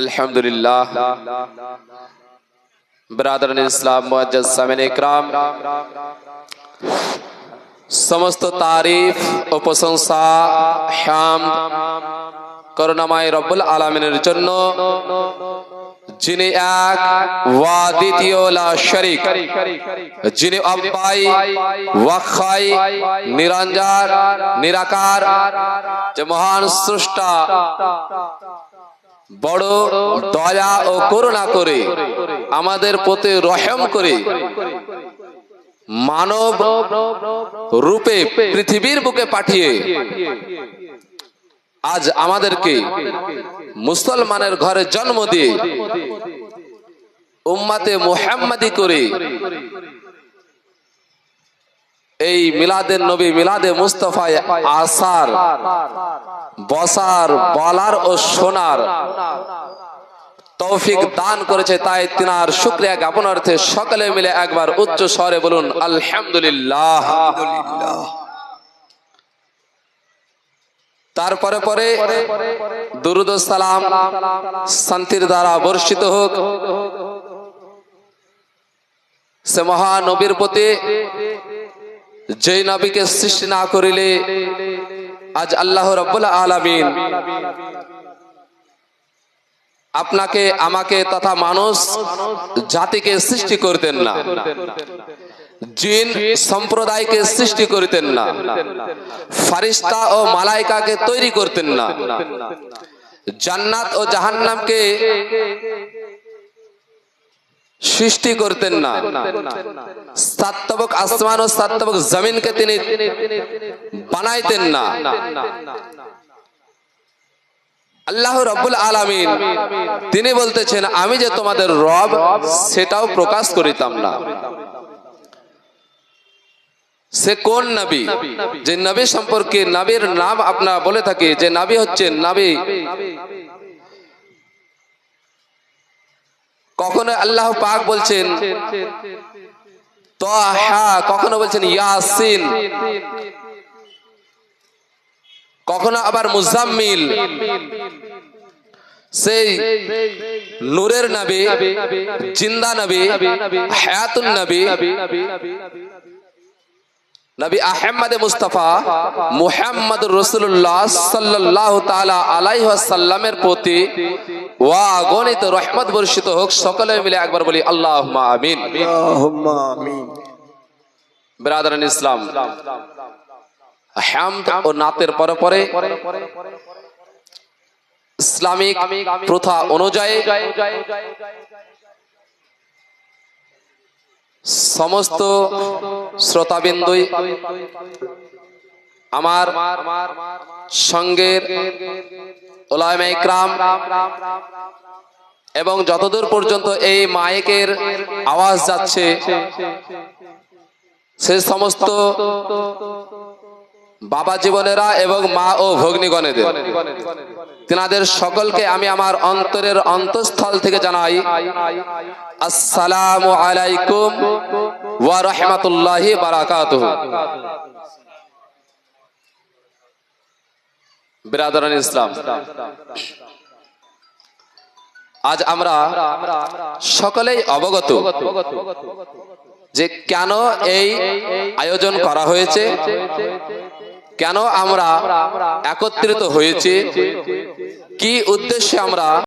আলহামদুলিল্লাহ। ব্রাদারান ইসলাম মুআজ্জাজ সামিন ইকরাম। সমস্ত তারিফ ও প্রশংসা হাম করুণাময় রব্বুল আলমিনের জন্য। যিনি এক ওয়া দ্বিতীয় লা শরিক, যিনি অব্বাই ওয়াখাই নিরঞ্জার, নিরাকার, যে মহান স্রষ্টা, বড় দয়া ও করুণা করে আমাদের প্রতি রহম করে মানব রূপে পৃথিবীর বুকে পাঠিয়ে আজ আমাদেরকে মুসলমানের ঘরে জন্ম দিয়ে উম্মাতে মোহাম্মদি করে। এই মিলাদের নবী মিলাদে মুস্তফায় আসার, বসার, বলার ও শোনার তৌফিক দান করেছে তাই তিনার শুক্রিয়া জ্ঞাপন অর্থে সকলে মিলে একবার উচ্চ স্বরে বলুন, আলহামদুলিল্লাহ। তারপরে পরে দুরুদ সালাম শান্তির দ্বারা বর্ষিত হোক। সে মহানবীর প্রতি যেই নবীকে সৃষ্টি না করিলে আজ আল্লাহ রব্বুল আলামিন আপনাকে আমাকে তথা মানুষ জাতিকে সৃষ্টি করতেন না। জিন সম্প্রদায়কে সৃষ্টি করিতেন না। ফারিস্তা ও মালাইকাকে তৈরি করতেন না। জান্নাত ও জাহান্নামকে সৃষ্টি করতেন না। সাত্তবক আসমান ও সাত্তবক জমিনকে তিনি বানাইতেন না। আল্লাহ রব্বুল আলামিন তিনি বলতেছেন, আমি যে তোমাদের রব, সেটাও প্রকাশ করিতাম না। সে কোন নবী? যে নবী সম্পর্কে নবীর নাম আপনারা বলে থাকে, যে নবী হচ্ছে নবী। কখনো আল্লাহ পাক বলছেন কখনো বলছেন ইয়াসিন। কখনো আবার মুজাম্মিল। সেই নূরের নবী, জিন্দা নবী, হায়াতুন নবী। নবী আহমদ মুস্তফা মুহাম্মদ রসুল্লাহ সাল্লাহ তালা আলাইসাল্লামের প্রতি ওয়া গণিত রহমত বর্ষিত হোক সকলে মিলে একবার বলি আল্লাহ আমিন। ইসলাম হামদ ও নাতের পরে পরে ইসলামিক প্রথা অনুযায়ী সমস্ত শ্রোতাবিন্দুই আমার সঙ্গের ওলামা এবং যতদূর পর্যন্ত এই মাইকের আওয়াজ যাচ্ছে সে সমস্ত বাবা জীবনেরা এবং মা ও ভগ্নিগণেদের। তিনাদের সকলকে আমি আমার অন্তরের অন্তঃস্থল থেকে জানাই, আসসালামু আলাইকুম ওয়া রাহমাতুল্লাহি বারাকাতুহু। বিরাদরান ইসলাম, আজ আমরা সকলেই অবগত যে কেন এই আয়োজন করা হয়েছে কেন আমরা একত্রিত হয়েছি? কি উদ্দেশ্যে আমরা